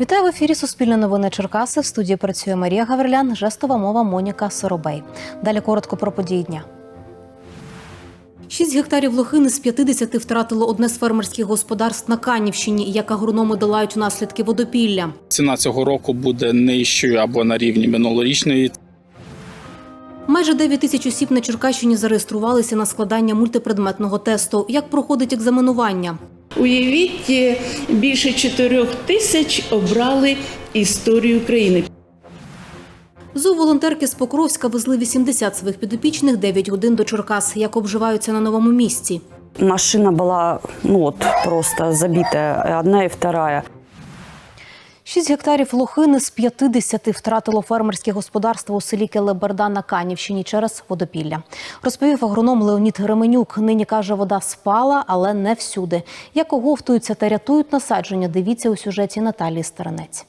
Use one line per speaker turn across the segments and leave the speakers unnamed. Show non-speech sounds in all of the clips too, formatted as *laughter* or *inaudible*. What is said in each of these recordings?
Вітаю в ефірі Суспільне новини Черкаси. В студії працює Марія Гаврилян, жестова мова Моніка Соробей. Далі коротко про події дня. 6 гектарів лохини з 50 втратило одне з фермерських господарств на Канівщині, як агрономи долають наслідки водопілля.
Ціна цього року буде нижчою або на рівні минулорічної.
Майже 9 тисяч осіб на Черкащині зареєструвалися на складання мультипредметного тесту. Як проходить екзаменування?
Уявіть, е, більше чотирьох тисяч обрали історію України.
Зооволонтерки з Покровська везли 80 своїх підопічних 9 годин до Черкас. Як обживаються на новому місці?
Машина була ну от просто забита, одна і вторая.
6 гектарів лохини з 50 втратило фермерське господарство у селі Келеберда на Канівщині через водопілля. Розповів агроном Леонід Гременюк. Нині каже, вода спала, але не всюди. Як оговтуються та рятують насадження, дивіться у сюжеті Наталії Старинець.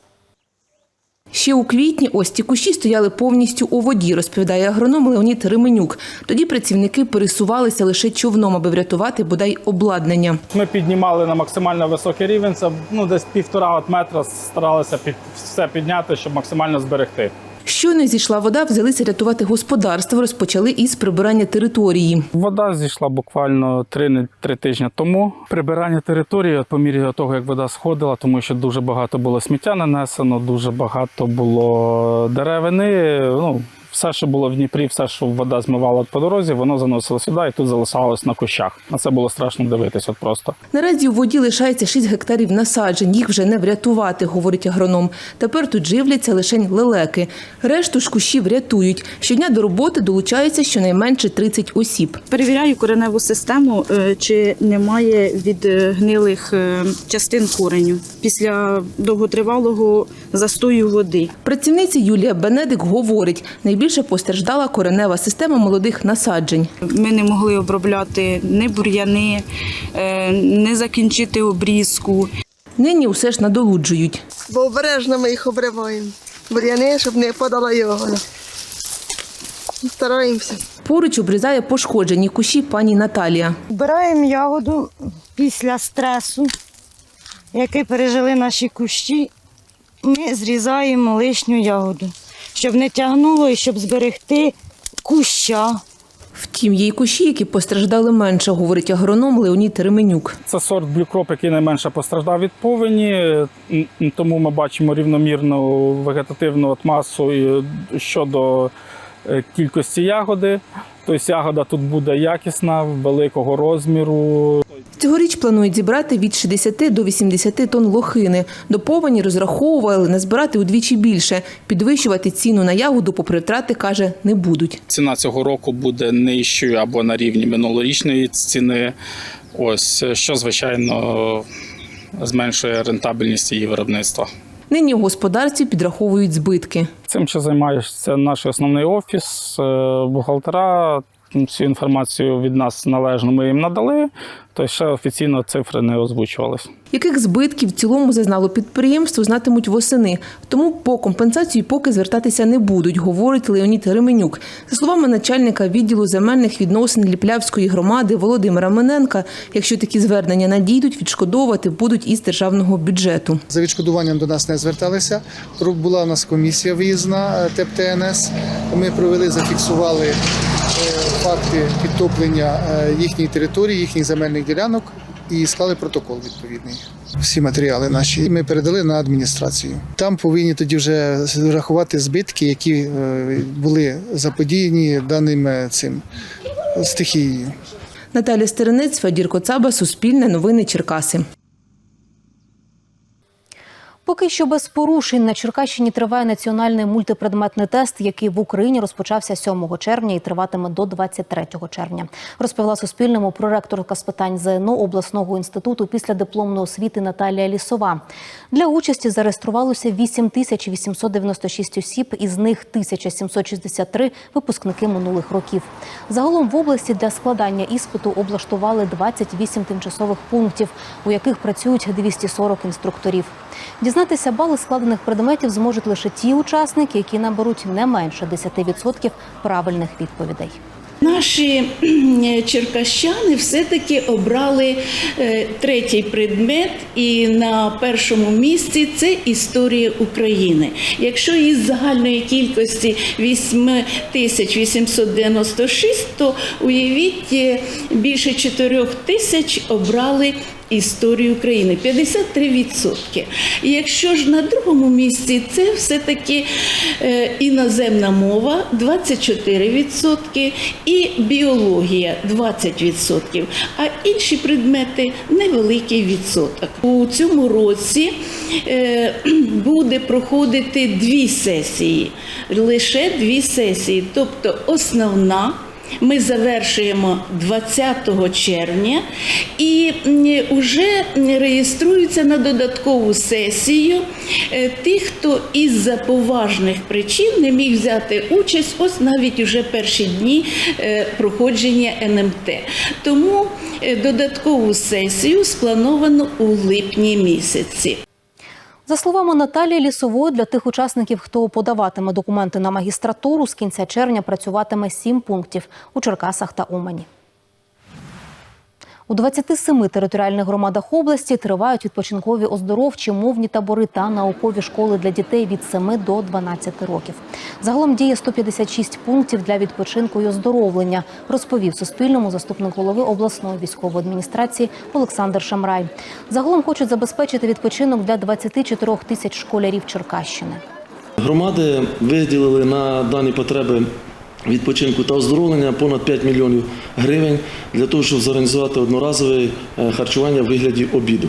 Ще у квітні ось ці кущі стояли повністю у воді, розповідає агроном Леонід Ременюк. Тоді працівники пересувалися лише човном, аби врятувати бодай обладнання.
Ми піднімали на максимально високий рівень. Це ну десь півтора от метра старалися під все підняти, щоб максимально зберегти.
Щойно зійшла вода, взялися рятувати господарство, розпочали із прибирання території.
Вода зійшла буквально три, три тижні тому. Прибирання території по мірі того, як вода сходила, тому що дуже багато було сміття нанесено, дуже багато було деревини. Ну все, що було в Дніпрі, все, що вода змивала по дорозі, воно заносило сюди і тут залишалось на кущах. На це було страшно дивитись. От просто.
Наразі у воді лишається 6 гектарів насаджень. Їх вже не врятувати, говорить агроном. Тепер тут живляться лише лелеки. Решту ж кущів рятують. Щодня до роботи долучаються щонайменше 30 осіб.
Перевіряю кореневу систему, е, чи немає відгнилих е, частин кореню після довготривалого застою води.
Працівниця Юлія Бенедик говорить, найбільше постраждала коренева система молодих насаджень.
Ми не могли обробляти ні бур'яни, е, не закінчити обрізку.
Нині усе ж надолуджують.
бо обережно ми їх обриваємо. Бур'яни, щоб не подала його. Стараємося.
Поруч обрізає пошкоджені кущі пані Наталія.
Збираємо ягоду після стресу, який пережили наші кущі. Ми зрізаємо лишню ягоду, щоб не тягнуло і щоб зберегти куща.
Втім, є й кущі, які постраждали менше, говорить агроном Леонід Ременюк.
Це сорт блюкроп, який найменше постраждав від повені, тому ми бачимо рівномірну вегетативну атмасу щодо кількості ягоди. Тобто ягода тут буде якісна, великого розміру.
Цьогоріч планують зібрати від 60 до 80 тонн лохини. До повені розраховували назбирати удвічі більше. Підвищувати ціну на ягоду, попри втрати, каже, не будуть.
Ціна цього року буде нижчою або на рівні минулорічної ціни. Ось що звичайно зменшує рентабельність її виробництва.
Нині у господарці підраховують збитки.
Цим що займаєшся наш основний офіс, е, бухгалтера. Всю інформацію від нас належно ми їм надали, то ще офіційно цифри не озвучувалися.
Яких збитків в цілому зазнало підприємство, знатимуть восени. Тому по компенсацію поки звертатися не будуть, говорить Леонід Ременюк. За словами начальника відділу земельних відносин Ліплявської громади Володимира Мененка, якщо такі звернення надійдуть, відшкодовувати будуть із державного бюджету.
За відшкодуванням до нас не зверталися. Була у нас комісія виїзна е, ТЕП ТНС. Ми провели, зафіксували факти підтоплення е, їхньої території, їхніх земельних ділянок і склали протокол відповідний. Всі матеріали наші ми передали на адміністрацію. Там повинні тоді вже рахувати збитки, які е, були заподіяні даним е, цим е, стихією.
Наталя Стеренець, Федір Коцаба, Суспільне новини Черкаси.
Поки що без порушень на Черкащині триває національний мультипредметний тест, який в Україні розпочався 7 червня і триватиме до 23 червня. Розповіла Суспільному проректорка з питань ЗНО обласного інституту після дипломної освіти Наталія Лісова. Для участі зареєструвалося 8 тисяч 896 осіб, із них 1763 – випускники минулих років. Загалом в області для складання іспиту облаштували 28 тимчасових пунктів, у яких працюють 240 інструкторів. Дізнатися бали складених предметів зможуть лише ті учасники, які наберуть не менше 10% правильних відповідей.
Наші черкащани все-таки обрали е, третій предмет, і на першому місці це історія України. Якщо із загальної кількості 8896, то уявіть, е, більше 4 тисяч обрали історію України 53%. І якщо ж на другому місці це все-таки е, іноземна мова 24% і біологія 20%, а інші предмети невеликий відсоток. У цьому році е, *clears throat* буде проходити дві сесії, лише дві сесії, тобто основна. Ми завершуємо 20 червня і вже реєструються на додаткову сесію е, тих, хто із-за поважних причин не міг взяти участь ось навіть уже перші дні е, проходження НМТ. Тому е, додаткову сесію сплановано у липні місяці.
За словами Наталії Лісової, для тих учасників, хто подаватиме документи на магістратуру, з кінця червня працюватиме сім пунктів у Черкасах та Умані. У 27 територіальних громадах області тривають відпочинкові оздоровчі, мовні табори та наукові школи для дітей від 7 до 12 років. Загалом діє 156 пунктів для відпочинку і оздоровлення, розповів Суспільному заступник голови обласної військової адміністрації Олександр Шамрай. Загалом хочуть забезпечити відпочинок для 24 тисяч школярів Черкащини.
Громади виділили на дані потреби відпочинку та оздоровлення понад 5 мільйонів гривень для того, щоб зорганізувати одноразове е, харчування в вигляді обіду.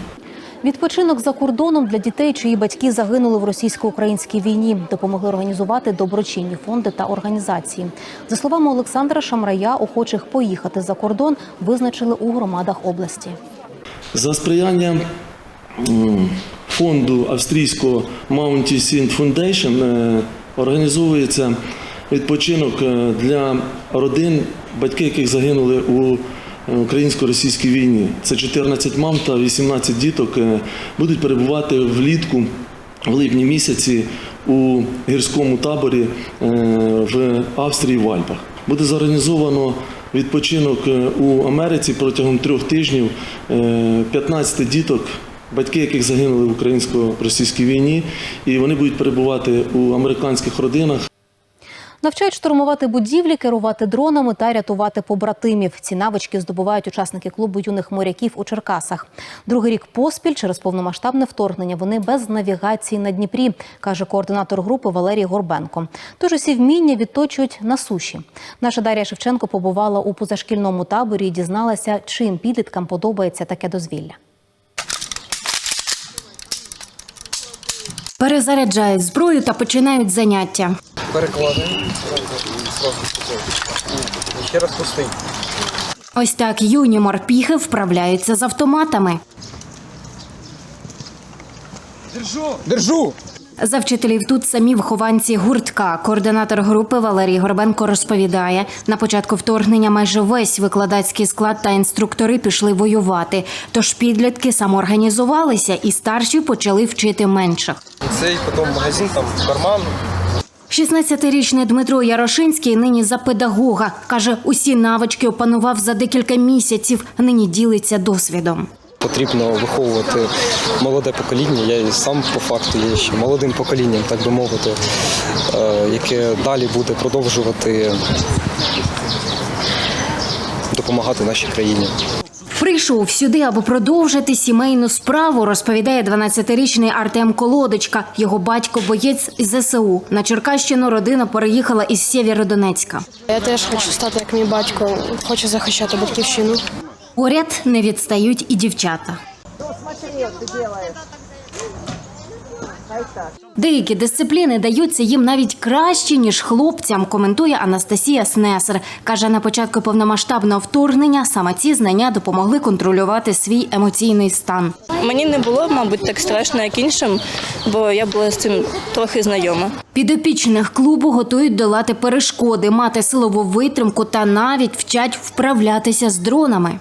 Відпочинок за кордоном для дітей, чиї батьки загинули в російсько-українській війні, допомогли організувати доброчинні фонди та організації. За словами Олександра Шамрая, охочих поїхати за кордон визначили у громадах області.
За сприяння м, фонду австрійського Mounty Sint Foundation е, організовується відпочинок е, для родин, батьки яких загинули у е, українсько-російській війні. Це 14 мам та 18 діток е, будуть перебувати влітку в липні місяці у гірському таборі в Австрії в Альпах. Буде зорганізовано відпочинок у Америці протягом трьох тижнів. Е, 15 діток, батьки яких загинули в українсько-російській війні, і вони будуть перебувати у американських родинах.
Навчають штурмувати будівлі, керувати дронами та рятувати побратимів. Ці навички здобувають учасники клубу юних моряків у Черкасах. Другий рік поспіль через повномасштабне вторгнення вони без навігації на Дніпрі, каже координатор групи Валерій Горбенко. Тож усі вміння відточують на суші. Наша Дар'я Шевченко побувала у позашкільному таборі і дізналася, чим підліткам подобається таке дозвілля.
Перезаряджають зброю та починають заняття.
Перекладаємо. Ще раз пустий.
Ось так юні морпіхи вправляються з автоматами.
Держу! Держу!
За вчителів тут самі вихованці гуртка. Координатор групи Валерій Горбенко розповідає: на початку вторгнення майже весь викладацький склад та інструктори пішли воювати. Тож підлітки самоорганізувалися і старші почали вчити менших.
Цей потім магазин, там карман.
16-річний Дмитро Ярошинський нині за педагога. Каже, усі навички опанував за декілька місяців. Нині ділиться досвідом.
Потрібно виховувати молоде покоління. Я і сам по факту є ще молодим поколінням, так би мовити, е, яке далі буде продовжувати допомагати нашій країні.
Прийшов сюди, аби продовжити сімейну справу, розповідає 12-річний Артем Колодочка. Його батько боєць ЗСУ. На Черкащину родина переїхала із Сєвєродонецька.
Я теж хочу стати як мій батько, хочу захищати батьківщину.
Поряд не відстають і дівчата. Деякі дисципліни даються їм навіть краще, ніж хлопцям, коментує Анастасія Снесер. Каже, на початку повномасштабного вторгнення саме ці знання допомогли контролювати свій емоційний стан.
Мені не було, мабуть, так страшно, як іншим, бо я була з цим трохи знайома.
Підопічних клубу готують долати перешкоди, мати силову витримку та навіть вчать вправлятися з дронами.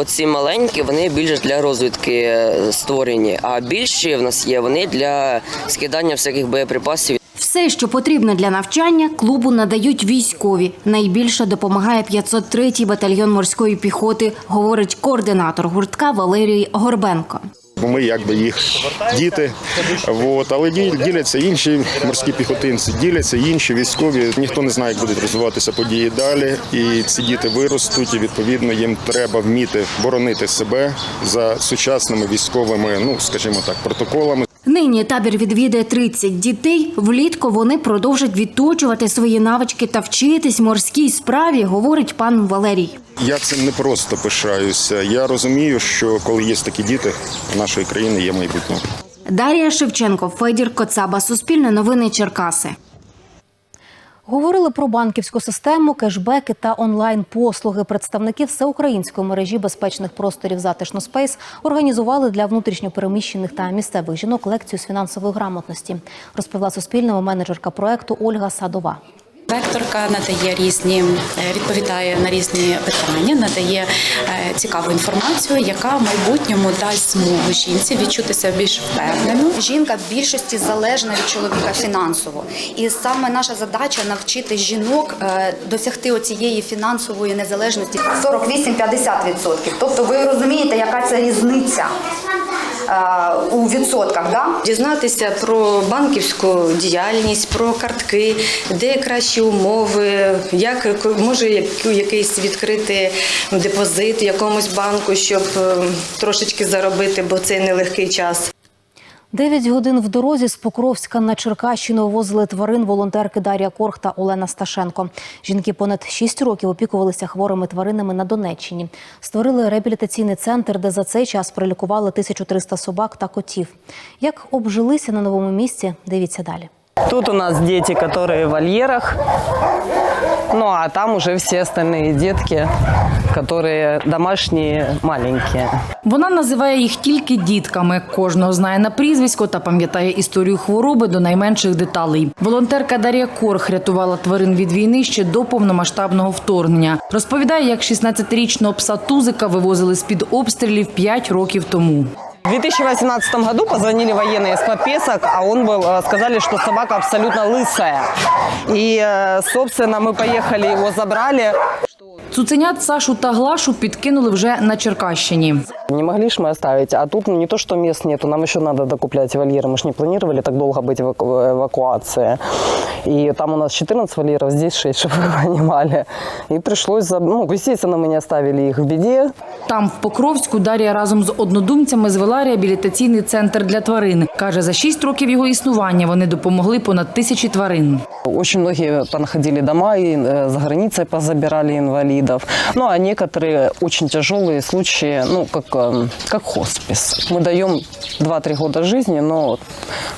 Оці маленькі вони більше для розвідки е, створені, а більші в нас є вони для скидання всяких боєприпасів.
Все, що потрібно для навчання, клубу надають військові. Найбільше допомагає 503-й батальйон морської піхоти, говорить координатор гуртка Валерій Горбенко.
Ми якби їх діти. От, але ді- діляться інші морські піхотинці, діляться інші військові. Ніхто не знає, як будуть розвиватися події далі. І ці діти виростуть, і відповідно їм треба вміти боронити себе за сучасними військовими, ну скажімо так, протоколами.
Нині табір відвідає 30 дітей. Влітку вони продовжать відточувати свої навички та вчитись морській справі, говорить пан Валерій.
Я цим не просто пишаюся. Я розумію, що коли є такі діти, в нашої країни є майбутнє.
Дар'я Шевченко, Федір Коцаба, Суспільне новини Черкаси.
Говорили про банківську систему, кешбеки та онлайн-послуги. Представники всеукраїнської мережі безпечних просторів Затишно Спейс організували для внутрішньопереміщених та місцевих жінок лекцію з фінансової грамотності. Розповіла Суспільному менеджерка проекту Ольга Садова.
Лекторка надає різні, е, відповідає на різні питання, надає е, цікаву інформацію, яка в майбутньому дасть змогу жінці відчутися більш впевнено.
Жінка в більшості залежна від чоловіка фінансово, і саме наша задача навчити жінок е, досягти оцієї фінансової незалежності 48-50%. Тобто ви розумієте, яка це різниця у відсотках, да?
Дізнатися про банківську діяльність, про картки, де кращі умови, як може якийсь відкрити депозит якомусь банку, щоб е, трошечки заробити, бо це нелегкий час.
Дев'ять годин в дорозі з Покровська на Черкащину возили тварин волонтерки Дар'я Корх та Олена Сташенко. Жінки понад шість років опікувалися хворими тваринами на Донеччині. Створили реабілітаційний центр, де за цей час прилікували 1300 собак та котів. Як обжилися на новому місці, дивіться далі.
Тут у нас дети, которые в вольерах, ну а там уже все остальные детки, которые домашние, маленькие.
Вона називає їх тільки дітками. Кожного знає на прізвисько та пам'ятає історію хвороби до найменших деталей. Волонтерка Дар'я Корх рятувала тварин від війни ще до повномасштабного вторгнення. Розповідає, як 16-річного пса Тузика вивозили з-під обстрілів 5 років тому.
В 2018 году позвонили военные из подписок, а он был, э, сказали, что собака абсолютно лысая. И, э, собственно, мы поехали, его забрали.
Цуценят Сашу та Глашу підкинули вже на Черкащині.
Не могли ж мы оставить, а тут ну, не то, что мест нету, нам еще надо докуплять вольеры. Мы же не планировали так долго быть в эваку- эвакуации. И там у нас 14 вольеров, здесь 6, чтобы вы понимали. И пришлось, за- ну, естественно, мы не оставили их в беде.
Там, в Покровську, Дар'я разом з однодумцями звела реабілітаційний центр для тварин. Каже, за 6 років його існування вони допомогли понад тисячі тварин.
Очень многие понаходили дома и э, за границей позабирали инвалидов. Ну, а некоторые очень тяжелые случаи, ну, как, э, как хоспис. Мы даем 2-3 года жизни, но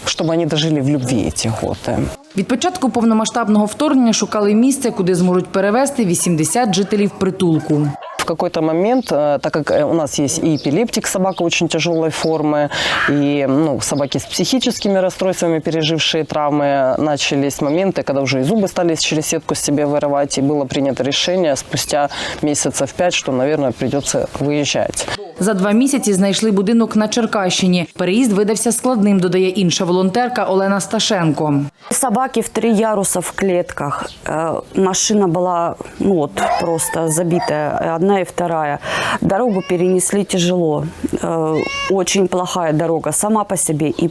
чтобы они дожили в любви эти годы.
Від початку повномасштабного вторгнення шукали місце, куди зможуть перевезти 80 жителів притулку.
В какой-то момент, э, так как э, у нас есть и эпилептик, собака очень тяжелой формы, и ну, собаки с психическими расстройствами, пережившие травмы, начались моменты, когда уже и зубы стали через сетку себе вырывать, и было принято решение спустя месяцев пять, что, наверное, придется выезжать.
За два місяці знайшли будинок на Черкащині. Переїзд видався складним, додає інша волонтерка Олена Сташенко.
Собаки в три яруса в клетках. Э, Машина была ну вот, просто забитая, одна и вторая. Дорогу перенесли тяжело. Э, Очень плохая дорога сама по себе. И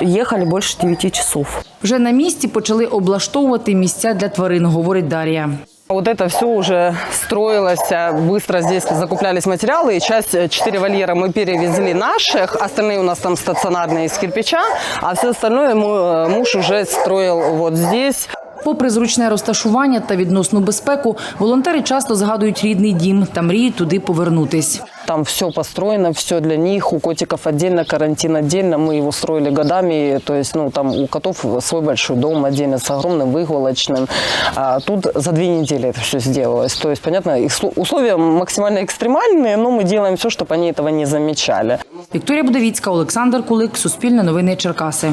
ехали больше 9 часов.
Вже на місці почали облаштовувати місця для тварин, говорить Дар'я.
Вот это все уже строилось, а, быстро здесь закуплялись материалы, и часть, э, четыре вольера мы перевезли наших, остальные у нас там стационарные из кирпича, а все остальное мой э, муж уже строил вот здесь.
Попри зручне розташування та відносну безпеку, волонтери часто згадують рідний дім та мріють туди повернутись.
Там все построено, все для них, у котиков отдельно, карантин отдельно, мы его строили годами, то есть, ну, там у котов свой большой дом отдельно с огромным выгулочным. А тут за две недели это все сделалось. То есть, понятно, их сло- условия максимально экстремальные, но мы делаем все, чтобы они этого не замечали.
Вікторія Будовіцька, Олександр Кулик, Суспільне новини Черкаси.